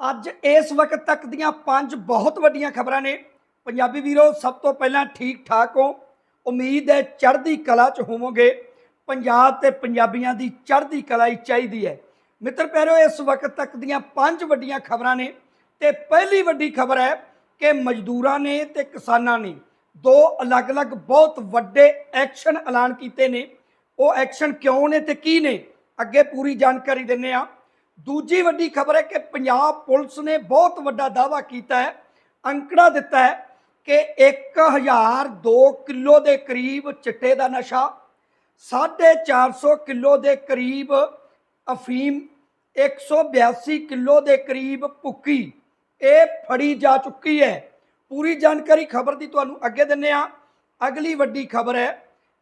ਅੱਜ ਇਸ ਵਕਤ ਤੱਕ ਦੀਆਂ ਪੰਜ ਬਹੁਤ ਵੱਡੀਆਂ ਖਬਰਾਂ ਨੇ। ਪੰਜਾਬੀ ਵੀਰੋ, ਸਭ ਤੋਂ ਪਹਿਲਾਂ ਠੀਕ ਠਾਕ ਹੋ। ਉਮੀਦ ਹੈ ਚੜ੍ਹਦੀ ਕਲਾ 'ਚ ਹੋਵੋਗੇ। ਪੰਜਾਬ ਤੇ ਪੰਜਾਬੀਆਂ ਦੀ ਚੜ੍ਹਦੀ ਕਲਾ ਹੀ ਚਾਹੀਦੀ ਹੈ। ਮਿੱਤਰ ਪਿਆਰਿਓ ਇਸ ਵਕਤ ਤੱਕ ਦੀਆਂ ਪੰਜ ਵੱਡੀਆਂ ਖਬਰਾਂ ਨੇ। ਤੇ ਪਹਿਲੀ ਵੱਡੀ ਖਬਰ ਹੈ ਕਿ ਮਜ਼ਦੂਰਾਂ ਨੇ ਤੇ ਕਿਸਾਨਾਂ ਨੇ ਦੋ ਅਲੱਗ-ਅਲੱਗ ਬਹੁਤ ਵੱਡੇ ਐਕਸ਼ਨ ਐਲਾਨ ਕੀਤੇ ਨੇ। ਉਹ ਐਕਸ਼ਨ ਕਿਉਂ ਨੇ ਤੇ ਕੀ ਨੇ? ਅੱਗੇ ਪੂਰੀ ਜਾਣਕਾਰੀ ਦਿੰਨੇ ਆ ਦੂਜੀ ਵੱਡੀ ਖਬਰ ਹੈ ਕਿ ਪੰਜਾਬ ਪੁਲਿਸ ਨੇ ਬਹੁਤ ਵੱਡਾ ਦਾਅਵਾ ਕੀਤਾ ਹੈ, ਅੰਕੜਾ ਦਿੱਤਾ ਹੈ ਕਿ 1002 ਕਿਲੋ ਦੇ ਕਰੀਬ ਚਿੱਟੇ ਦਾ ਨਸ਼ਾ 450 ਕਿਲੋ ਦੇ ਕਰੀਬ ਅਫੀਮ 182 ਕਿਲੋ ਦੇ ਕਰੀਬ ਭੁੱਕੀ। ਇਹ ਫੜੀ ਜਾ ਚੁੱਕੀ ਹੈ। ਪੂਰੀ ਜਾਣਕਾਰੀ ਖਬਰ ਦੀ ਤੁਹਾਨੂੰ ਅੱਗੇ ਦਿੰਨੇ ਆ ਅਗਲੀ ਵੱਡੀ ਖਬਰ ਹੈ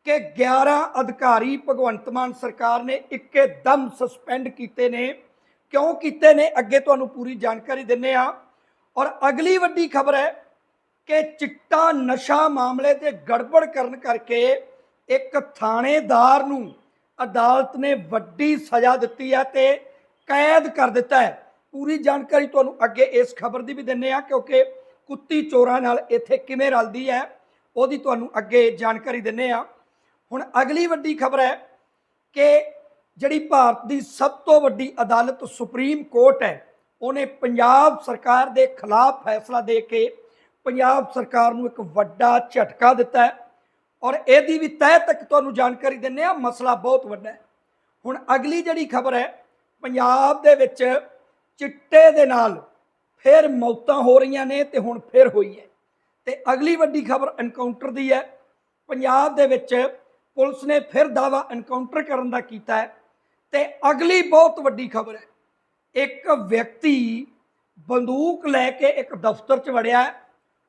ਕਿ 11 ਅਧਿਕਾਰੀ ਭਗਵੰਤ ਮਾਨ ਸਰਕਾਰ ਨੇ ਇੱਕੇ ਦਮ ਸਸਪੈਂਡ ਕੀਤੇ ਨੇ। ਕਿਉਂ ਕੀਤੇ ਨੇ? ਅੱਗੇ ਤੁਹਾਨੂੰ ਪੂਰੀ ਜਾਣਕਾਰੀ ਦਿੰਨੇ ਆ ਔਰ ਅਗਲੀ ਵੱਡੀ ਖਬਰ ਹੈ ਕਿ ਚਿੱਟਾ ਨਸ਼ਾ ਮਾਮਲੇ ਤੇ ਗੜਬੜ ਕਰਨ ਕਰਕੇ ਇੱਕ ਥਾਣੇਦਾਰ ਨੂੰ ਅਦਾਲਤ ਨੇ ਵੱਡੀ ਸਜ਼ਾ ਦਿੱਤੀ ਹੈ ਤੇ ਕੈਦ ਕਰ ਦਿੱਤਾ ਹੈ। ਪੂਰੀ ਜਾਣਕਾਰੀ ਤੁਹਾਨੂੰ ਅੱਗੇ ਇਸ ਖਬਰ ਦੀ ਵੀ ਦਿੰਨੇ ਆ ਕਿਉਂਕਿ ਕੁੱਤੀ ਚੋਰਾਂ ਨਾਲ ਇੱਥੇ ਕਿਵੇਂ ਰਲਦੀ ਹੈ, ਉਹਦੀ ਤੁਹਾਨੂੰ ਅੱਗੇ ਜਾਣਕਾਰੀ ਦਿੰਨੇ ਆ ਹੁਣ ਅਗਲੀ ਵੱਡੀ ਖਬਰ ਹੈ ਕਿ ਜਿਹੜੀ ਭਾਰਤ ਦੀ ਸਭ ਤੋਂ ਵੱਡੀ ਅਦਾਲਤ ਸੁਪਰੀਮ ਕੋਰਟ ਹੈ, ਉਹਨੇ ਪੰਜਾਬ ਸਰਕਾਰ ਦੇ ਖਿਲਾਫ ਫੈਸਲਾ ਦੇ ਕੇ ਪੰਜਾਬ ਸਰਕਾਰ ਨੂੰ ਇੱਕ ਵੱਡਾ ਝਟਕਾ ਦਿੱਤਾ ਹੈ। ਔਰ ਇਹਦੀ ਵੀ ਤਹਿ ਤੱਕ ਤੁਹਾਨੂੰ ਜਾਣਕਾਰੀ ਦਿੰਨੇ ਆ ਮਸਲਾ ਬਹੁਤ ਵੱਡਾ ਹੈ। ਹੁਣ ਅਗਲੀ ਜਿਹੜੀ ਖਬਰ ਹੈ, ਪੰਜਾਬ ਦੇ ਵਿੱਚ ਚਿੱਟੇ ਦੇ ਨਾਲ ਫਿਰ ਮੌਤਾਂ ਹੋ ਰਹੀਆਂ ਨੇ ਤੇ ਹੁਣ ਫਿਰ ਹੋਈ ਹੈ। ਤੇ ਅਗਲੀ ਵੱਡੀ ਖਬਰ ਐਨਕਾਊਂਟਰ ਦੀ ਹੈ। ਪੰਜਾਬ ਦੇ ਵਿੱਚ ਪੁਲਿਸ ਨੇ ਫਿਰ ਦਾਵਾ ਐਨਕਾਊਂਟਰ ਕਰਨ ਦਾ ਕੀਤਾ ਹੈ। ਤੇ ਅਗਲੀ ਬਹੁਤ ਵੱਡੀ ਖਬਰ ਹੈ। ਇੱਕ ਵਿਅਕਤੀ ਬੰਦੂਕ ਲੈ ਕੇ ਇੱਕ ਦਫ਼ਤਰ 'ਚ ਵੜਿਆ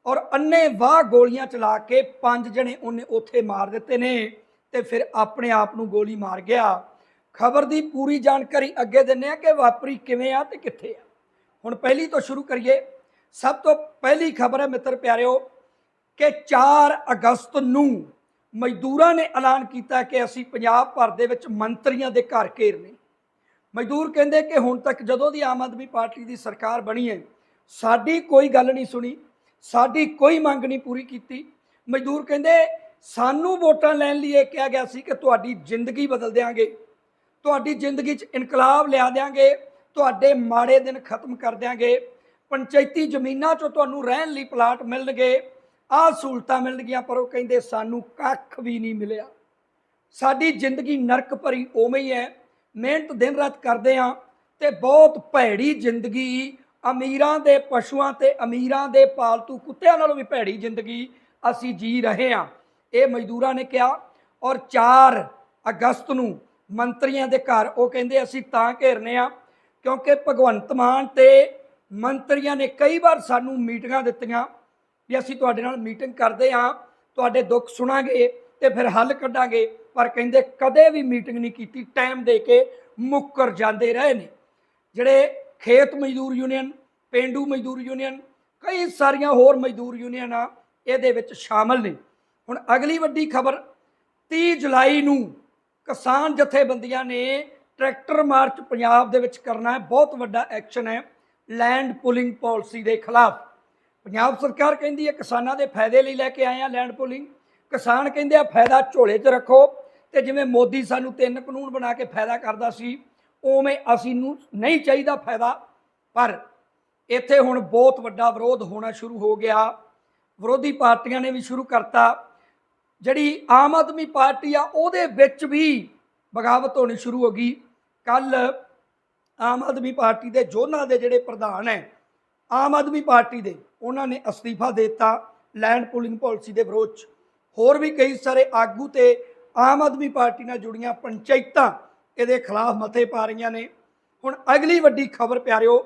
ਔਰ ਅੰਨੇ ਵਾਹ ਗੋਲੀਆਂ ਚਲਾ ਕੇ ਪੰਜ ਜਣੇ ਉਹਨੇ ਉੱਥੇ ਮਾਰ ਦਿੱਤੇ ਨੇ ਤੇ ਫਿਰ ਆਪਣੇ ਆਪ ਨੂੰ ਗੋਲੀ ਮਾਰ ਗਿਆ। ਖਬਰ ਦੀ ਪੂਰੀ ਜਾਣਕਾਰੀ ਅੱਗੇ ਦਿੰਨੇ ਆ ਕਿ ਵਾਪਰੀ ਕਿਵੇਂ ਆ ਤੇ ਕਿੱਥੇ ਆ। ਹੁਣ ਪਹਿਲੀ ਤੋਂ ਸ਼ੁਰੂ ਕਰੀਏ। ਸਭ ਤੋਂ ਪਹਿਲੀ ਖਬਰ ਹੈ ਮਿੱਤਰ ਪਿਆਰਿਓ ਕਿ 4 ਅਗਸਤ ਨੂੰ ਮਜ਼ਦੂਰਾਂ ਨੇ ਐਲਾਨ ਕੀਤਾ ਕਿ ਅਸੀਂ ਪੰਜਾਬ ਭਰ ਦੇ ਵਿੱਚ ਮੰਤਰੀਆਂ ਦੇ ਘਰ ਘੇਰਨੇ ਮਜ਼ਦੂਰ ਕਹਿੰਦੇ ਕਿ ਹੁਣ ਤੱਕ ਜਦੋਂ ਦੀ ਆਮ ਆਦਮੀ ਪਾਰਟੀ ਦੀ ਸਰਕਾਰ ਬਣੀ ਹੈ, ਸਾਡੀ ਕੋਈ ਗੱਲ ਨਹੀਂ ਸੁਣੀ, ਸਾਡੀ ਕੋਈ ਮੰਗ ਨਹੀਂ ਪੂਰੀ ਕੀਤੀ। ਮਜ਼ਦੂਰ ਕਹਿੰਦੇ, ਸਾਨੂੰ ਵੋਟਾਂ ਲੈਣ ਲਈ ਇਹ ਕਿਹਾ ਗਿਆ ਸੀ ਕਿ ਤੁਹਾਡੀ ਜ਼ਿੰਦਗੀ ਬਦਲ ਦਿਆਂਗੇ। ਤੁਹਾਡੀ ਜ਼ਿੰਦਗੀ 'ਚ ਇਨਕਲਾਬ ਲਿਆ ਦਿਆਂਗੇ। ਤੁਹਾਡੇ ਮਾੜੇ ਦਿਨ ਖਤਮ ਕਰ ਦਿਆਂਗੇ। ਪੰਚਾਇਤੀ ਜ਼ਮੀਨਾਂ 'ਚੋਂ ਤੁਹਾਨੂੰ ਰਹਿਣ ਲਈ ਪਲਾਟ ਮਿਲਣਗੇ। ਆਹ ਸਹੂਲਤਾਂ ਮਿਲਣਗੀਆਂ ਪਰ ਉਹ ਕਹਿੰਦੇ ਸਾਨੂੰ ਕੱਖ ਵੀ ਨਹੀਂ ਮਿਲਿਆ। ਸਾਡੀ ਜ਼ਿੰਦਗੀ ਨਰਕ ਭਰੀ ਉਵੇਂ ਹੀ ਹੈ। ਮਿਹਨਤ ਦਿਨ ਰਾਤ ਕਰਦੇ ਆ ਤੇ ਬਹੁਤ ਭੈੜੀ ਜ਼ਿੰਦਗੀ। ਅਮੀਰਾਂ ਦੇ ਪਸ਼ੂਆਂ ਤੇ ਅਮੀਰਾਂ ਦੇ ਪਾਲਤੂ ਕੁੱਤਿਆਂ ਨਾਲੋਂ ਵੀ ਭੈੜੀ ਜ਼ਿੰਦਗੀ ਅਸੀਂ ਜੀ ਰਹੇ ਹਾਂ। ਇਹ ਮਜ਼ਦੂਰਾਂ ਨੇ ਕਿਹਾ ਔਰ 4 ਅਗਸਤ ਨੂੰ ਮੰਤਰੀਆਂ ਦੇ ਘਰ, ਉਹ ਕਹਿੰਦੇ ਅਸੀਂ ਤਾਂ ਘੇਰਨੇ ਆ ਕਿਉਂਕਿ ਭਗਵੰਤ ਮਾਨ ਤੇ ਮੰਤਰੀਆਂ ਨੇ ਕਈ ਵਾਰ ਸਾਨੂੰ ਮੀਟਿੰਗਾਂ ਦਿੱਤੀਆਂ। ਵੀ ਅਸੀਂ ਤੁਹਾਡੇ ਨਾਲ ਮੀਟਿੰਗ ਕਰਦੇ ਹਾਂ, ਤੁਹਾਡੇ ਦੁੱਖ ਸੁਣਾਂਗੇ ਤੇ ਫਿਰ ਹੱਲ ਕੱਢਾਂਗੇ। ਪਰ ਕਹਿੰਦੇ ਕਦੇ ਵੀ ਮੀਟਿੰਗ ਨਹੀਂ ਕੀਤੀ, ਟਾਈਮ ਦੇ ਕੇ ਮੁੱਕਰ ਜਾਂਦੇ ਰਹੇ ਨੇ। ਜਿਹੜੇ ਖੇਤ ਮਜ਼ਦੂਰ ਯੂਨੀਅਨ, ਪਿੰਡੂ ਮਜ਼ਦੂਰ ਯੂਨੀਅਨ, ਕਈ ਸਾਰੀਆਂ ਹੋਰ ਮਜ਼ਦੂਰ ਯੂਨੀਅਨਾਂ ਇਹਦੇ ਵਿੱਚ ਸ਼ਾਮਲ ਨੇ। ਹੁਣ ਅਗਲੀ ਵੱਡੀ ਖਬਰ 30 ਜੁਲਾਈ ਨੂੰ ਕਿਸਾਨ ਜਥੇਬੰਦੀਆਂ ਨੇ ਟਰੈਕਟਰ ਮਾਰਚ ਪੰਜਾਬ ਦੇ ਵਿੱਚ ਕਰਨਾ ਹੈ। ਬਹੁਤ ਵੱਡਾ ਐਕਸ਼ਨ ਹੈ, ਲੈਂਡ ਪੁਲਿੰਗ ਪਾਲਿਸੀ ਦੇ ਖਿਲਾਫ। ਪੰਜਾਬ ਸਰਕਾਰ ਕਹਿੰਦੀ ਹੈ, ਕਿਸਾਨਾਂ ਦੇ ਫਾਇਦੇ ਲਈ ਲੈ ਕੇ ਆਏ ਆ ਲੈਂਡ ਪੁਲਿੰਗ ਕਿਸਾਨ ਕਹਿੰਦੇ ਆ, ਫਾਇਦਾ ਝੋਲੇ 'ਚ ਰੱਖੋ। ਤੇ ਜਿਵੇਂ ਮੋਦੀ ਸਾਨੂੰ ਤਿੰਨ ਕਾਨੂੰਨ ਬਣਾ ਕੇ ਫਾਇਦਾ ਕਰਦਾ ਸੀ, ਉਵੇਂ ਅਸੀਂ ਨੂੰ ਨਹੀਂ ਚਾਹੀਦਾ ਫਾਇਦਾ। ਪਰ ਇੱਥੇ ਹੁਣ ਬਹੁਤ ਵੱਡਾ ਵਿਰੋਧ ਹੋਣਾ ਸ਼ੁਰੂ ਹੋ ਗਿਆ। ਵਿਰੋਧੀ ਪਾਰਟੀਆਂ ਨੇ ਵੀ ਸ਼ੁਰੂ ਕਰਤਾ। ਜਿਹੜੀ ਆਮ ਆਦਮੀ ਪਾਰਟੀ ਆ, ਉਹਦੇ ਵਿੱਚ ਵੀ ਬਗਾਵਤ ਹੋਣੀ ਸ਼ੁਰੂ ਹੋ ਗਈ। ਕੱਲ ਆਮ ਆਦਮੀ ਪਾਰਟੀ ਦੇ ਜੋਨਾਂ ਦੇ ਜਿਹੜੇ ਪ੍ਰਧਾਨ ਹੈ ਆਮ ਆਦਮੀ ਪਾਰਟੀ ਦੇ ਉਹਨਾਂ ਨੇ ਅਸਤੀਫਾ ਦੇ ਦਿੱਤਾ ਲੈਂਡ ਪੂਲਿੰਗ ਪਾਲਿਸੀ ਦੇ ਵਿਰੋਧ 'ਚ। ਹੋਰ ਵੀ ਕਈ ਸਾਰੇ ਆਗੂ ਤੇ ਆਮ ਆਦਮੀ ਪਾਰਟੀ ਨਾਲ ਜੁੜੀਆਂ ਪੰਚਾਇਤਾਂ ਇਹਦੇ ਖਿਲਾਫ ਮਤੇ ਪਾ ਰਹੀਆਂ ਨੇ। ਹੁਣ ਅਗਲੀ ਵੱਡੀ ਖਬਰ ਪਿਆਰਿਓ,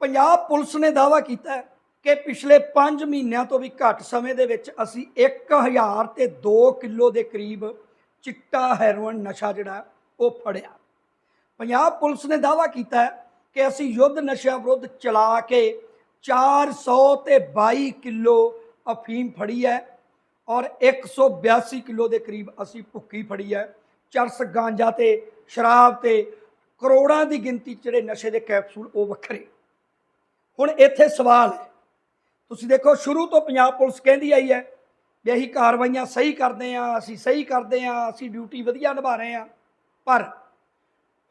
ਪੰਜਾਬ ਪੁਲਿਸ ਨੇ ਦਾਅਵਾ ਕੀਤਾ ਕਿ ਪਿਛਲੇ 5 ਮਹੀਨਿਆਂ ਤੋਂ ਵੀ ਘੱਟ ਸਮੇਂ ਦੇ ਵਿੱਚ ਅਸੀਂ 1000 ਤੇ 2 ਕਿਲੋ ਦੇ ਕਰੀਬ ਚਿੱਟਾ ਹੈਰੋਇਨ ਨਸ਼ਾ ਜਿਹੜਾ ਉਹ ਫੜਿਆ। ਪੰਜਾਬ ਪੁਲਿਸ ਨੇ ਦਾਅਵਾ ਕੀਤਾ ਕਿ ਅਸੀਂ ਯੁੱਧ ਨਸ਼ਾ ਵਿਰੁੱਧ ਚਲਾ ਕੇ 400 ਤੇ 22 ਕਿਲੋ ਅਫੀਮ ਫੜੀ ਹੈ ਔਰ 182 ਕਿਲੋ ਦੇ ਕਰੀਬ ਅਸੀਂ ਭੁੱਕੀ ਫੜੀ ਹੈ। ਚਰਸ ਗਾਂਜਾ ਤੇ ਸ਼ਰਾਬ ਤੇ ਕਰੋੜਾਂ ਦੀ ਗਿਣਤੀ 'ਚ ਜਿਹੜੇ ਨਸ਼ੇ ਦੇ ਕੈਪਸੂਲ ਉਹ ਵੱਖਰੇ। ਹੁਣ ਇੱਥੇ ਸਵਾਲ ਹੈ। ਤੁਸੀਂ ਦੇਖੋ, ਸ਼ੁਰੂ ਤੋਂ ਪੰਜਾਬ ਪੁਲਿਸ ਕਹਿੰਦੀ ਆਈ ਹੈ ਵੀ ਅਸੀਂ ਕਾਰਵਾਈਆਂ ਸਹੀ ਕਰਦੇ ਆ ਅਸੀਂ ਸਹੀ ਕਰਦੇ ਆ ਅਸੀਂ ਡਿਊਟੀ ਵਧੀਆ ਨਿਭਾ ਰਹੇ ਆ ਪਰ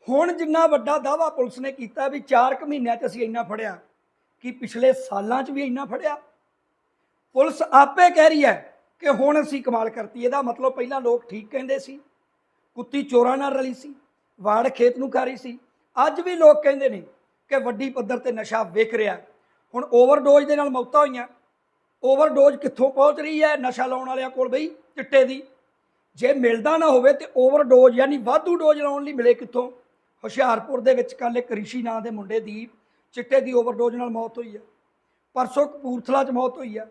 ਹੁਣ ਜਿੰਨਾ ਵੱਡਾ ਦਾਵਾ ਪੁਲਿਸ ਨੇ ਕੀਤਾ ਵੀ 4 ਕੁ ਮਹੀਨਿਆਂ 'ਚ ਅਸੀਂ ਇੰਨਾ ਫੜਿਆ, ਕਿ ਪਿਛਲੇ ਸਾਲਾਂ 'ਚ ਵੀ ਇੰਨਾ ਫੜਿਆ? ਪੁਲਿਸ ਆਪੇ ਕਹਿ ਰਹੀ ਹੈ ਕਿ ਹੁਣ ਅਸੀਂ ਕਮਾਲ ਕਰਤੀ, ਇਹਦਾ ਮਤਲਬ ਪਹਿਲਾਂ ਲੋਕ ਠੀਕ ਕਹਿੰਦੇ ਸੀ, ਕੁੱਤੀ ਚੋਰਾਂ ਨਾਲ ਰਲੀ ਸੀ, ਵਾੜ ਖੇਤ ਨੂੰ ਖਾ ਰਹੀ ਸੀ, ਅੱਜ ਵੀ ਲੋਕ ਕਹਿੰਦੇ ਨੇ ਕਿ ਵੱਡੀ ਪੱਧਰ ਤੇ ਨਸ਼ਾ ਵਿਕ ਰਿਹਾ। ਹੁਣ ਓਵਰਡੋਜ਼ ਦੇ ਨਾਲ ਮੌਤਾਂ ਹੋਈਆਂ, ਓਵਰਡੋਜ਼ ਕਿੱਥੋਂ ਪਹੁੰਚ ਰਹੀ ਹੈ ਨਸ਼ਾ ਲਾਉਣ ਵਾਲਿਆਂ ਕੋਲ ਬਈ, ਚਿੱਟੇ ਦੀ? ਜੇ ਮਿਲਦਾ ਨਾ ਹੋਵੇ ਤੇ ਓਵਰਡੋਜ਼, ਯਾਨੀ ਵਾਧੂ ਡੋਜ਼ ਲਾਉਣ ਲਈ ਮਿਲੇ ਕਿੱਥੋਂ? ਹੁਸ਼ਿਆਰਪੁਰ ਦੇ ਵਿੱਚ ਕੱਲ ਇੱਕ ਰਿਸ਼ੀ ਨਾਂ ਦੇ ਮੁੰਡੇ ਦੀ ਚਿੱਟੇ ਦੀ ਓਵਰਡੋਜ਼ ਨਾਲ ਮੌਤ ਹੋਈ ਹੈ। ਪਰਸੋਂ ਕਪੂਰਥਲਾ 'ਚ ਮੌਤ ਹੋਈ ਹੈ।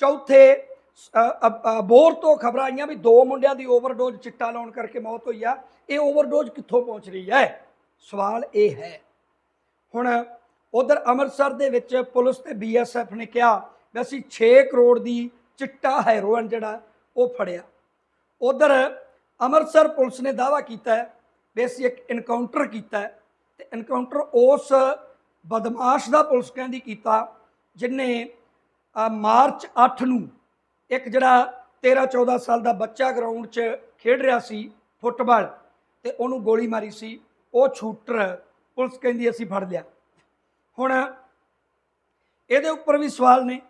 ਚੌਥੇ ਬੋਰ ਤੋਂ ਖਬਰਾਂ ਆਈਆਂ ਵੀ ਦੋ ਮੁੰਡਿਆਂ ਦੀ ਓਵਰਡੋਜ਼ ਚਿੱਟਾ ਲਾਉਣ ਕਰਕੇ ਮੌਤ ਹੋਈ ਆ। ਇਹ ਓਵਰਡੋਜ਼ ਕਿੱਥੋਂ ਪਹੁੰਚ ਰਹੀ ਹੈ? ਸਵਾਲ ਇਹ ਹੈ। ਹੁਣ ਉਧਰ ਅੰਮ੍ਰਿਤਸਰ ਦੇ ਵਿੱਚ ਪੁਲਿਸ ਤੇ ਬੀਐਸਐਫ ਨੇ ਕਿਹਾ ਵੀ ਅਸੀਂ 6 ਕਰੋੜ ਦੀ ਚਿੱਟਾ ਹੈਰੋਇਨ ਜਿਹੜਾ ਉਹ ਫੜਿਆ। ਉਧਰ ਅੰਮ੍ਰਿਤਸਰ ਪੁਲਿਸ ਨੇ ਦਾਵਾ ਕੀਤਾ ਵੀ ਅਸੀਂ ਇੱਕ ਇਨਕਾਊਂਟਰ ਕੀਤਾ ਹੈ ਤੇ ਇਨਕਾਊਂਟਰ ਉਸ ਬਦਮਾਸ਼ ਦਾ ਪੁਲਿਸ ਕਹਿੰਦੀ ਕੀਤਾ ਜਿਨੇ ਮਾਰਚ 8 ਨੂੰ ਇੱਕ ਜਿਹੜਾ 13 14 ਸਾਲ ਦਾ ਬੱਚਾ ਗਰਾਊਂਡ 'ਚ ਖੇਡ ਰਿਹਾ ਸੀ ਫੁੱਟਬਾਲ ਤੇ ਉਹਨੂੰ ਗੋਲੀ ਮਾਰੀ ਸੀ, ਉਹ ਸ਼ੂਟਰ ਪੁਲਿਸ ਕਹਿੰਦੀ ਅਸੀਂ ਫੜ ਲਿਆ। ਹੁਣ ਇਹਦੇ ਉੱਪਰ ਵੀ ਸਵਾਲ ਨੇ।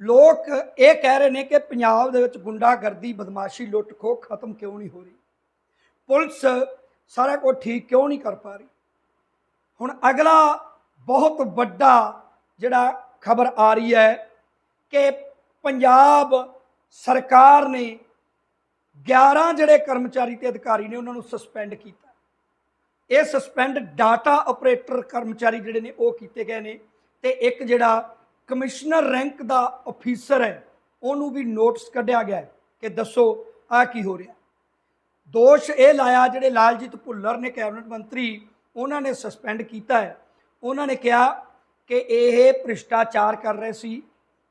ਲੋਕ ਇਹ ਕਹਿ ਰਹੇ ਨੇ ਕਿ ਪੰਜਾਬ ਦੇ ਵਿੱਚ ਗੁੰਡਾਗਰਦੀ, ਬਦਮਾਸ਼ੀ ਲੁੱਟ ਖੋਹ ਖਤਮ ਕਿਉਂ ਨਹੀਂ ਹੋ ਰਹੀ? ਪੁਲਿਸ ਸਾਰਾ ਕੁਝ ਠੀਕ ਕਿਉਂ ਨਹੀਂ ਕਰ ਪਾ ਰਹੀ? ਹੁਣ ਅਗਲਾ ਬਹੁਤ ਵੱਡਾ ਜਿਹੜਾ ਖਬਰ ਆ ਰਹੀ ਹੈ ਕਿ ਪੰਜਾਬ ਸਰਕਾਰ ਨੇ 11 ਜਿਹੜੇ ਕਰਮਚਾਰੀ ਤੇ ਅਧਿਕਾਰੀ ਨੇ, ਉਹਨਾਂ ਨੂੰ ਸਸਪੈਂਡ ਕੀਤਾ। ਇਹ ਸਸਪੈਂਡ ਡਾਟਾ ਆਪਰੇਟਰ ਕਰਮਚਾਰੀ ਜਿਹੜੇ ਨੇ, ਉਹ ਕੀਤੇ ਗਏ ਨੇ ਤੇ ਇੱਕ ਜਿਹੜਾ ਕਮਿਸ਼ਨਰ ਰੈਂਕ ਦਾ ਅਫੀਸਰ ਹੈ, ਉਹਨੂੰ ਵੀ ਨੋਟਿਸ ਕੱਢਿਆ ਗਿਆ ਕਿ ਦੱਸੋ ਆ ਕੀ ਹੋ ਰਿਹਾ? ਦੋਸ਼ ਇਹ ਲਾਇਆ, ਜਿਹੜੇ ਲਾਲਜੀਤ ਭੁੱਲਰ ਨੇ ਕੈਬਨਿਟ ਮੰਤਰੀ, ਉਹਨਾਂ ਨੇ ਸਸਪੈਂਡ ਕੀਤਾ ਹੈ। ਉਹਨਾਂ ਨੇ ਕਿਹਾ ਕਿ ਇਹ ਭ੍ਰਿਸ਼ਟਾਚਾਰ ਕਰ ਰਹੇ ਸੀ,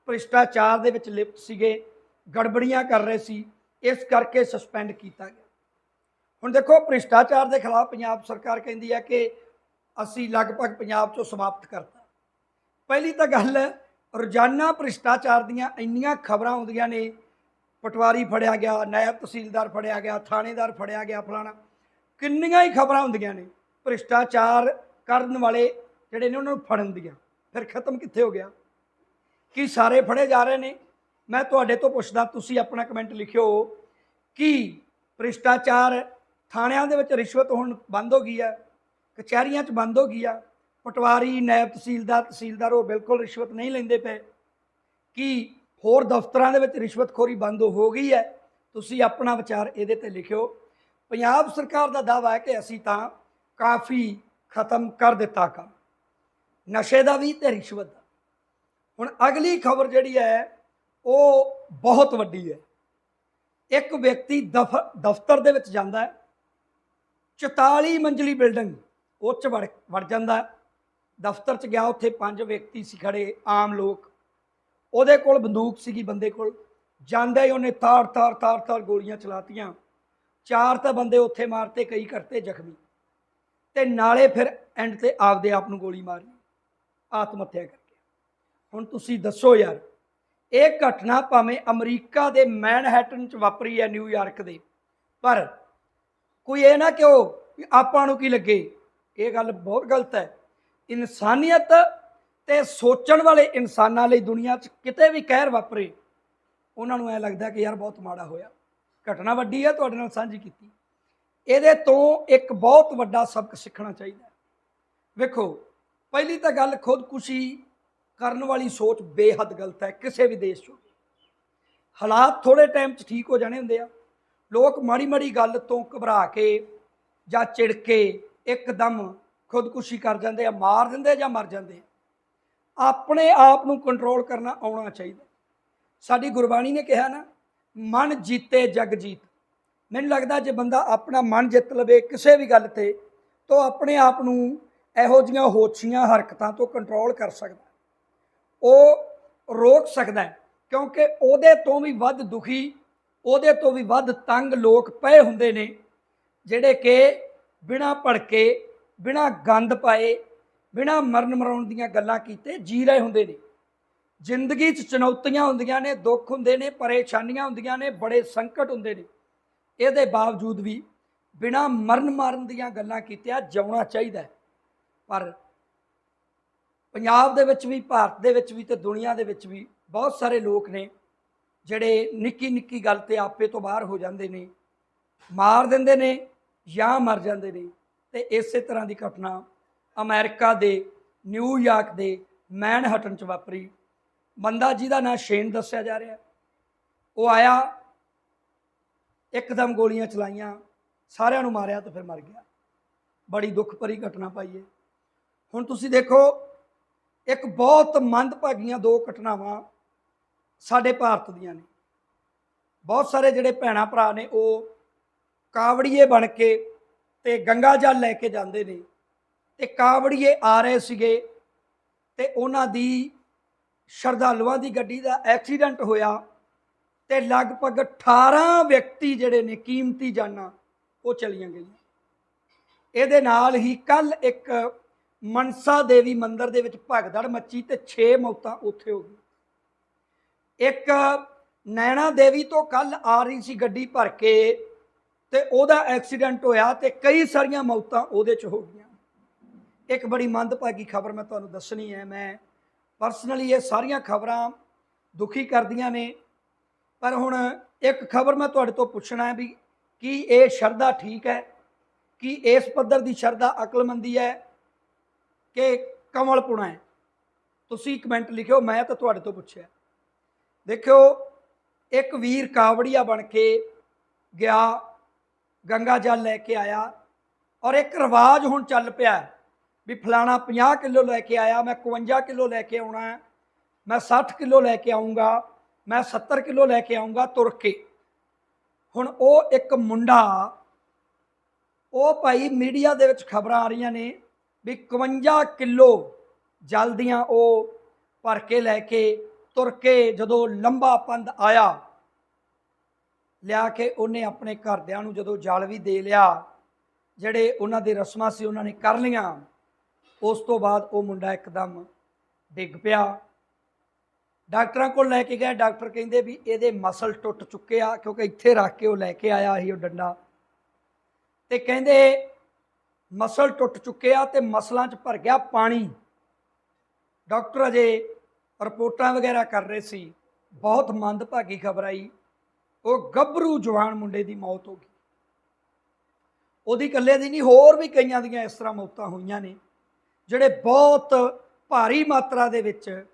ਭ੍ਰਿਸ਼ਟਾਚਾਰ ਦੇ ਵਿੱਚ ਲਿਪਤ ਸੀਗੇ, ਗੜਬੜੀਆਂ ਕਰ ਰਹੇ ਸੀ, ਇਸ ਕਰਕੇ ਸਸਪੈਂਡ ਕੀਤਾ ਗਿਆ। ਹੁਣ ਦੇਖੋ, ਭ੍ਰਿਸ਼ਟਾਚਾਰ ਦੇ ਖਿਲਾਫ ਪੰਜਾਬ ਸਰਕਾਰ ਕਹਿੰਦੀ ਹੈ ਕਿ ਅਸੀਂ ਲਗਭਗ ਪੰਜਾਬ ਚੋਂ ਸਮਾਪਤ ਕਰਤਾ। ਪਹਿਲੀ ਤਾਂ ਗੱਲ ਰੋਜ਼ਾਨਾ ਭ੍ਰਿਸ਼ਟਾਚਾਰ ਦੀਆਂ ਇੰਨੀਆਂ ਖਬਰਾਂ ਆਉਂਦੀਆਂ ਨੇ ਪਟਵਾਰੀ ਫੜਿਆ ਗਿਆ, ਨਾਇਬ ਤਹਿਸੀਲਦਾਰ ਫੜਿਆ ਗਿਆ, ਥਾਣੇਦਾਰ ਫੜਿਆ ਗਿਆ ਫਲਾਣਾ। ਕਿੰਨੀਆਂ ਹੀ ਖਬਰਾਂ ਹੁੰਦੀਆਂ ਨੇ, ਭ੍ਰਿਸ਼ਟਾਚਾਰ ਕਰਨ ਵਾਲੇ ਜਿਹੜੇ ਨੇ ਉਹਨਾਂ ਨੂੰ ਫੜਨ ਦੀਆਂ। ਫਿਰ ਖਤਮ ਕਿੱਥੇ ਹੋ ਗਿਆ? ਕੀ ਸਾਰੇ ਫੜੇ ਜਾ ਰਹੇ ਨੇ? ਮੈਂ ਤੁਹਾਡੇ ਤੋਂ ਪੁੱਛਦਾ, ਤੁਸੀਂ ਆਪਣਾ ਕਮੈਂਟ ਲਿਖਿਓ। ਕਿ ਭ੍ਰਿਸ਼ਟਾਚਾਰ ਥਾਣਿਆਂ ਦੇ ਵਿੱਚ ਰਿਸ਼ਵਤ ਹੁਣ ਬੰਦ ਹੋ ਗਈ ਹੈ? ਕਚਹਿਰੀਆਂ 'ਚ ਬੰਦ ਹੋ ਗਈ ਆ? ਪਟਵਾਰੀ, ਨਾਇਬ ਤਹਿਸੀਲਦਾਰ ਤਹਿਸੀਲਦਾਰ ਉਹ ਬਿਲਕੁਲ ਰਿਸ਼ਵਤ ਨਹੀਂ ਲੈਂਦੇ ਪਏ। ਕੀ ਹੋਰ ਦਫ਼ਤਰਾਂ ਦੇ ਵਿੱਚ ਰਿਸ਼ਵਤਖੋਰੀ ਬੰਦ ਹੋ ਗਈ ਹੈ। ਤੁਸੀਂ ਆਪਣਾ ਵਿਚਾਰ ਇਹਦੇ ਤੇ ਲਿਖਿਓ। ਪੰਜਾਬ ਸਰਕਾਰ ਦਾ ਦਾਅਵਾ ਹੈ ਕਿ ਅਸੀਂ ਤਾਂ ਕਾਫੀ ਖਤਮ ਕਰ ਦਿੱਤਾ ਕੰਮ। ਨਸ਼ੇ ਦਾ ਵੀ ਤੇ ਰਿਸ਼ਵਤ ਦਾ। ਹੁਣ ਅਗਲੀ ਖਬਰ ਜਿਹੜੀ ਹੈ, ਉਹ ਬਹੁਤ ਵੱਡੀ ਹੈ। ਇੱਕ ਵਿਅਕਤੀ ਦਫ- ਦਫ਼ਤਰ ਦੇ ਵਿੱਚ ਜਾਂਦਾ ਹੈ। 44 ਮੰਜ਼ਲੀ ਬਿਲਡਿੰਗ ਉਹ ਚ ਵੜ ਵੜ ਜਾਂਦਾ ਦਫ਼ਤਰ ਚ ਗਿਆ, ਉੱਥੇ ਪੰਜ ਵਿਅਕਤੀ ਸੀ ਖੜੇ, ਆਮ ਲੋਕ। ਉਹਦੇ ਕੋਲ ਬੰਦੂਕ ਸੀਗੀ ਬੰਦੇ ਕੋਲ। ਜਾਂਦਾ ਹੀ ਉਹਨੇ ਤਾਰ ਤਾਰ ਤਾਰ ਤਾਰ ਗੋਲੀਆਂ ਚਲਾਤੀਆਂ। ਚਾਰ ਤਾਂ ਬੰਦੇ ਉੱਥੇ ਮਾਰਤੇ, ਕਈ ਕਰਤੇ ਜ਼ਖਮੀ। ਤੇ ਨਾਲੇ ਫਿਰ ਐਂਡ ਤੇ ਆਪਦੇ ਆਪ ਨੂੰ ਗੋਲੀ ਮਾਰੀ। ਆਤਮ ਹੱਤਿਆ ਕਰਕੇ। ਹੁਣ ਤੁਸੀਂ ਦੱਸੋ ਯਾਰ, ਇਹ ਘਟਨਾ ਭਾਵੇਂ ਅਮਰੀਕਾ ਦੇ ਮੈਨਹੈਟਨ ਚ ਵਾਪਰੀ ਹੈ ਨਿਊਯਾਰਕ ਦੇ। ਪਰ ਕੋਈ ਇਹ ਨਾ ਕਿਉ ਵੀ ਆਪਾਂ ਨੂੰ ਕੀ ਲੱਗੇ? ਇਹ ਗੱਲ ਬਹੁਤ ਗਲਤ ਹੈ। ਇਨਸਾਨੀਅਤ ਤੇ ਸੋਚਣ ਵਾਲੇ ਇਨਸਾਨਾਂ ਲਈ ਦੁਨੀਆ 'ਚ ਕਿਤੇ ਵੀ ਕਹਿਰ ਵਾਪਰੇ, ਉਹਨਾਂ ਨੂੰ ਐ ਲੱਗਦਾ ਕਿ ਯਾਰ ਬਹੁਤ ਮਾੜਾ ਹੋਇਆ। ਘਟਨਾ ਵੱਡੀ ਹੈ ਤੁਹਾਡੇ ਨਾਲ ਸਾਂਝੀ ਕੀਤੀ। ਇਹਦੇ ਤੋਂ ਇੱਕ ਬਹੁਤ ਵੱਡਾ ਸਬਕ ਸਿੱਖਣਾ ਚਾਹੀਦਾ। ਵੇਖੋ, ਪਹਿਲੀ ਤਾਂ ਗੱਲ ਖੁਦਕੁਸ਼ੀ ਕਰਨ ਵਾਲੀ ਸੋਚ ਬੇਹੱਦ ਗਲਤ ਹੈ, ਕਿਸੇ ਵੀ ਦੇਸ਼ 'ਚ। ਹਾਲਾਤ ਥੋੜੇ ਟਾਈਮ 'ਚ ਠੀਕ ਹੋ ਜਾਣੇ ਹੁੰਦੇ ਆ। ਲੋਕ ਮਾੜੀ ਮਾੜੀ ਗੱਲ ਤੋਂ ਘਬਰਾ ਕੇ ਜਾਂ ਚਿੜ ਕੇ ਇੱਕਦਮ ਖੁਦਕੁਸ਼ੀ ਕਰ ਜਾਂਦੇ ਆ, ਮਾਰ ਦਿੰਦੇ ਜਾਂ ਮਰ ਜਾਂਦੇ ਆ। ਆਪਣੇ ਆਪ ਨੂੰ ਕੰਟਰੋਲ ਕਰਨਾ ਆਉਣਾ ਚਾਹੀਦਾ। ਸਾਡੀ ਗੁਰਬਾਣੀ ਨੇ ਕਿਹਾ ਨਾ, ਮਨ ਜੀਤੇ ਜਗ ਜੀਤ। ਮੈਨੂੰ ਲੱਗਦਾ ਜੇ ਬੰਦਾ ਆਪਣਾ ਮਨ ਜਿੱਤ ਲਵੇ ਕਿਸੇ ਵੀ ਗੱਲ ਤੇ, ਤਾਂ ਉਹ ਆਪਣੇ ਆਪ ਨੂੰ ਇਹੋ ਜੀਆਂ ਹੋਛੀਆਂ ਹਰਕਤਾਂ ਤੋਂ ਕੰਟਰੋਲ ਕਰ ਸਕਦਾ। ਉਹ ਰੋਕ ਸਕਦਾ ਕਿਉਂਕਿ ਉਹਦੇ ਤੋਂ ਵੀ ਵੱਧ ਦੁਖੀ, ਉਹਦੇ ਤੋਂ ਵੀ ਵੱਧ ਤੰਗ ਲੋਕ ਪਏ ਹੁੰਦੇ ਨੇ, ਜਿਹੜੇ ਕਿ ਬਿਨਾ ਭੜਕੇ, ਬਿਨਾ ਗੰਦ ਪਾਏ ਬਿਨਾ ਮਰਨ ਮਰਾਉਣ ਦੀਆਂ ਗੱਲਾਂ ਕੀਤੇ, ਜੀ ਰਹੇ ਹੁੰਦੇ ਨੇ। ਜ਼ਿੰਦਗੀ 'ਚ ਚੁਣੌਤੀਆਂ ਹੁੰਦੀਆਂ ਨੇ, ਦੁੱਖ ਹੁੰਦੇ ਨੇ, ਪਰੇਸ਼ਾਨੀਆਂ ਹੁੰਦੀਆਂ ਨੇ, ਬੜੇ ਸੰਕਟ ਹੁੰਦੇ ਨੇ। ਇਹਦੇ ਬਾਵਜੂਦ ਵੀ ਬਿਨਾ ਮਰਨ ਮਾਰਨ ਦੀਆਂ ਗੱਲਾਂ ਕੀਤਿਆਂ ਜਿਉਣਾ ਚਾਹੀਦਾ ਪਰ ਪੰਜਾਬ ਦੇ ਵਿੱਚ ਵੀ, ਭਾਰਤ ਦੇ ਵਿੱਚ ਵੀ ਤੇ ਦੁਨੀਆ ਦੇ ਵਿੱਚ ਵੀ ਬਹੁਤ ਸਾਰੇ ਲੋਕ ਨੇ ਜਿਹੜੇ ਨਿੱਕੀ ਨਿੱਕੀ ਗੱਲ ਤੇ ਆਪੇ ਤੋਂ ਬਾਹਰ ਹੋ ਜਾਂਦੇ ਨੇ, ਮਾਰ ਦਿੰਦੇ ਨੇ ਜਾਂ ਮਰ ਜਾਂਦੇ ਨੇ ਤੇ ਇਸੇ ਤਰ੍ਹਾਂ ਦੀ ਘਟਨਾ ਅਮਰੀਕਾ ਦੇ ਨਿਊਯਾਰਕ ਦੇ ਮੈਨਹਟਨ ਚ ਵਾਪਰੀ। ਬੰਦਾ ਜਿਹਦਾ ਨਾਂ ਸ਼ੇਨ ਦੱਸਿਆ ਜਾ ਰਿਹਾ। ਉਹ ਆਇਆ, ਇੱਕਦਮ ਗੋਲੀਆਂ ਚਲਾਈਆਂ, ਸਾਰਿਆਂ ਨੂੰ ਮਾਰਿਆ ਤੇ ਫਿਰ ਮਰ ਗਿਆ। ਬੜੀ ਦੁੱਖ ਭਰੀ ਘਟਨਾ ਪਾਈ ਹੈ ਹੁਣ ਤੁਸੀਂ ਦੇਖੋ, ਇੱਕ ਬਹੁਤ ਮੰਦਭਾਗੀਆਂ ਦੋ ਘਟਨਾਵਾਂ ਸਾਡੇ ਭਾਰਤ ਦੀਆਂ ਨੇ। ਬਹੁਤ ਸਾਰੇ ਜਿਹੜੇ ਭੈਣਾ ਭਰਾ ਨੇ, ਉਹ ਕਾਵੜੀਏ ਬਣ ਕੇ ਤੇ ਗੰਗਾ ਜਲ ਲੈ ਕੇ ਜਾਂਦੇ ਨੇ। ਤੇ ਕਾਵੜੀਏ ਆ ਰਹੇ ਸੀਗੇ ਤੇ ਉਹਨਾਂ ਦੀ ਸ਼ਰਧਾਲੂਆਂ ਦੀ ਗੱਡੀ ਦਾ ਐਕਸੀਡੈਂਟ ਹੋਇਆ ਤੇ ਲਗਭਗ 18 ਵਿਅਕਤੀ ਜਿਹੜੇ ਨੇ ਕੀਮਤੀ ਜਾਨਾਂ ਉਹ ਚਲੀਆਂ ਗਈਆਂ। ਇਹਦੇ ਨਾਲ ਹੀ ਕੱਲ ਇੱਕ ਮਨਸਾ ਦੇਵੀ ਮੰਦਿਰ ਦੇ ਵਿੱਚ ਭਗਦੜ ਮੱਚੀ ਤੇ 6 ਮੌਤਾਂ ਉੱਥੇ ਹੋ ਗਈਆਂ। ਇੱਕ ਨੈਣਾ ਦੇਵੀ ਤੋਂ ਕੱਲ ਆ ਰਹੀ ਸੀ ਗੱਡੀ ਭਰ ਕੇ ਤੇ ਉਹਦਾ ਐਕਸੀਡੈਂਟ ਹੋਇਆ ਤੇ ਕਈ ਸਾਰੀਆਂ ਮੌਤਾਂ ਉਹਦੇ ਚ ਹੋ ਗਈਆਂ। ਇੱਕ ਬੜੀ ਮੰਦਭਾਗੀ ਖਬਰ ਮੈਂ ਤੁਹਾਨੂੰ ਦੱਸਣੀ ਹੈ। ਮੈਂ ਪਰਸਨਲੀ ਇਹ ਸਾਰੀਆਂ ਖਬਰਾਂ ਦੁਖੀ ਕਰਦੀਆਂ ਨੇ। ਪਰ ਹੁਣ ਇੱਕ ਖਬਰ ਮੈਂ ਤੁਹਾਡੇ ਤੋਂ ਪੁੱਛਣਾ ਹੈ ਵੀ ਕੀ ਇਹ ਸ਼ਰਧਾ ਠੀਕ ਹੈ? ਕੀ ਇਸ ਪੱਧਰ ਦੀ ਸ਼ਰਧਾ ਅਕਲਮੰਦੀ ਹੈ ਕਿ ਕਮਲਪੁਣਾ ਹੈ? ਤੁਸੀਂ ਕਮੈਂਟ ਲਿਖਿਓ, ਮੈਂ ਤਾਂ ਤੁਹਾਡੇ ਤੋਂ ਪੁੱਛਿਆ। ਦੇਖਿਓ, ਇੱਕ ਵੀਰ ਕਾਵੜੀਆ ਬਣ ਕੇ ਗਿਆ, ਗੰਗਾ ਜਲ ਲੈ ਕੇ ਆਇਆ ਔਰ ਇੱਕ ਰਿਵਾਜ ਹੁਣ ਚੱਲ ਪਿਆ ਵੀ ਫਲਾਣਾ 50 ਕਿਲੋ ਲੈ ਕੇ ਆਇਆ, ਮੈਂ 51 ਕਿਲੋ ਲੈ ਕੇ ਆਉਣਾ ਹੈ, ਮੈਂ 60 ਕਿਲੋ ਲੈ ਕੇ ਆਉਂਗਾ ਮੈਂ 70 ਕਿਲੋ ਲੈ ਕੇ ਆਉਂਗਾ ਤੁਰ ਕੇ। ਹੁਣ ਉਹ ਇੱਕ ਮੁੰਡਾ, ਉਹ ਭਾਈ ਮੀਡੀਆ ਦੇ ਵਿੱਚ ਖਬਰਾਂ ਆ ਰਹੀਆਂ ਨੇ ਵੀ 51 ਕਿਲੋ ਜਲ ਦੀਆਂ ਉਹ ਭਰ ਕੇ ਲੈ ਕੇ, ਤੁਰ ਕੇ ਜਦੋਂ ਲੰਬਾ ਪੰਧ ਆਇਆ, ਲਿਆ ਕੇ ਉਹਨੇ ਆਪਣੇ ਘਰਦਿਆਂ ਨੂੰ ਜਦੋਂ ਜਲ ਵੀ ਦੇ ਲਿਆ, ਜਿਹੜੇ ਉਹਨਾਂ ਦੇ ਰਸਮਾਂ ਸੀ ਉਹਨਾਂ ਨੇ ਕਰ ਲੀਆਂ ਉਸ ਤੋਂ ਬਾਅਦ ਉਹ ਮੁੰਡਾ ਇੱਕਦਮ ਡਿੱਗ ਪਿਆ। ਡਾਕਟਰਾਂ ਕੋਲ ਲੈ ਕੇ ਗਏ। ਡਾਕਟਰ ਕਹਿੰਦੇ ਵੀ ਇਹਦੇ ਮਸਲ ਟੁੱਟ ਚੁੱਕੇ ਆ, ਕਿਉਂਕਿ ਇੱਥੇ ਰੱਖ ਕੇ ਉਹ ਲੈ ਕੇ ਆਇਆ ਸੀ ਉਹ ਡੰਡਾ। ਤੇ ਕਹਿੰਦੇ ਮਸਲ ਟੁੱਟ ਚੁੱਕੇ ਆ ਤੇ ਮਸਲਾਂ 'ਚ ਭਰ ਗਿਆ ਪਾਣੀ। ਡਾਕਟਰ ਅਜੇ ਰਿਪੋਰਟਾਂ ਵਗੈਰਾ ਕਰ ਰਹੇ ਸੀ। ਬਹੁਤ ਮੰਦਭਾਗੀ ਖਬਰ ਆਈ। ਉਹ ਗੱਭਰੂ ਜਵਾਨ ਮੁੰਡੇ ਦੀ ਮੌਤ ਹੋ ਗਈ। ਉਹਦੀ ਇਕੱਲੇ ਦੀ ਨਹੀਂ, ਹੋਰ ਵੀ ਕਈਆਂ ਦੀਆਂ ਇਸ ਤਰ੍ਹਾਂ ਮੌਤਾਂ ਹੋਈਆਂ ਨੇ। ਜਿਹੜੇ ਬਹੁਤ ਭਾਰੀ ਮਾਤਰਾ ਦੇ ਵਿੱਚ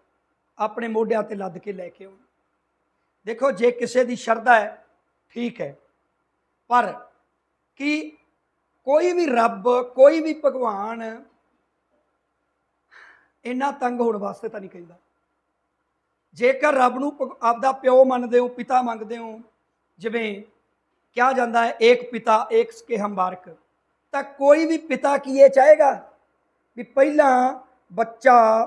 ਆਪਣੇ ਮੋਢਿਆਂ ਤੇ ਲੱਦ ਕੇ ਲੈ ਕੇ ਆਉਣ। ਦੇਖੋ, ਜੇ ਕਿਸੇ ਦੀ ਸ਼ਰਧਾ ਹੈ, ਠੀਕ ਹੈ। ਪਰ ਕੀ ਕੋਈ ਵੀ ਰੱਬ, ਕੋਈ ਵੀ ਭਗਵਾਨ ਇੰਨਾ ਤੰਗ ਹੋਣ ਵਾਸਤੇ ਤਾਂ ਨਹੀਂ ਕਹਿੰਦਾ? ਜੇਕਰ ਰੱਬ ਨੂੰ ਆਪਦਾ ਪਿਓ ਮੰਨਦੇ ਹੋ, ਪਿਤਾ ਮੰਗਦੇ ਹੋ, ਜਿਵੇਂ ਕਿਹਾ ਜਾਂਦਾ ਹੈ, ਏਕ ਪਿਤਾ, ਏਕ ਕੇ ਹੰਬਾਰਕ ਤਾਂ ਕੋਈ ਵੀ ਪਿਤਾ ਕੀ ਇਹ ਚਾਹੇਗਾ? ਵੀ ਪਹਿਲਾਂ ਬੱਚਾ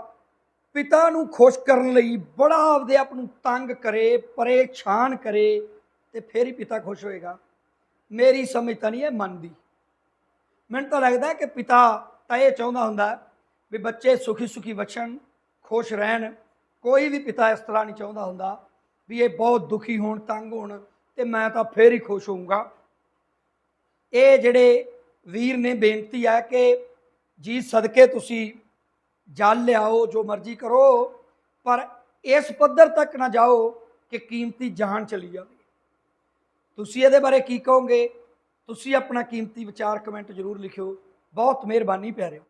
ਪਿਤਾ ਨੂੰ ਖੁਸ਼ ਕਰਨ ਲਈ ਬੜਾ ਆਪਦੇ ਆਪ ਨੂੰ ਤੰਗ ਕਰੇ, ਪਰੇਸ਼ਾਨ ਕਰੇ ਤੇ ਫਿਰ ਹੀ ਪਿਤਾ ਖੁਸ਼ ਹੋਏਗਾ। ਮੇਰੀ ਸਮਝ ਤਾਂ ਨਹੀਂ ਇਹ ਮੰਨਦੀ। ਮੈਨੂੰ ਤਾਂ ਲੱਗਦਾ ਕਿ ਪਿਤਾ ਤਾਂ ਇਹ ਚਾਹੁੰਦਾ ਹੁੰਦਾ ਵੀ ਬੱਚੇ ਸੁਖੀ ਸੁਖੀ ਬਚਣ, ਖੁਸ਼ ਰਹਿਣ। ਕੋਈ ਵੀ ਪਿਤਾ ਇਸ ਤਰ੍ਹਾਂ ਨਹੀਂ ਚਾਹੁੰਦਾ ਹੁੰਦਾ ਵੀ ਇਹ ਬਹੁਤ ਦੁਖੀ ਹੋਣ, ਤੰਗ ਹੋਣ ਤੇ ਮੈਂ ਤਾਂ ਫੇਰ ਹੀ ਖੁਸ਼ ਹੋਊਂਗਾ। ਇਹ ਜਿਹੜੇ ਵੀਰ ਨੇ ਬੇਨਤੀ ਹੈ ਕਿ ਜੀ ਸਦਕੇ ਤੁਸੀਂ ਜਲ ਲਿਆਓ, ਜੋ ਮਰਜ਼ੀ ਕਰੋ, ਪਰ ਇਸ ਪੱਧਰ ਤੱਕ ਨਾ ਜਾਓ ਕਿ ਕੀਮਤੀ ਜਾਨ ਚਲੀ ਜਾਵੇ। ਤੁਸੀਂ ਇਹਦੇ ਬਾਰੇ ਕੀ ਕਹੋਗੇ? ਤੁਸੀਂ ਆਪਣਾ ਕੀਮਤੀ ਵਿਚਾਰ ਕਮੈਂਟ ਜ਼ਰੂਰ ਲਿਖਿਓ। ਬਹੁਤ ਮਿਹਰਬਾਨੀ ਪਿਆਰਿਓ।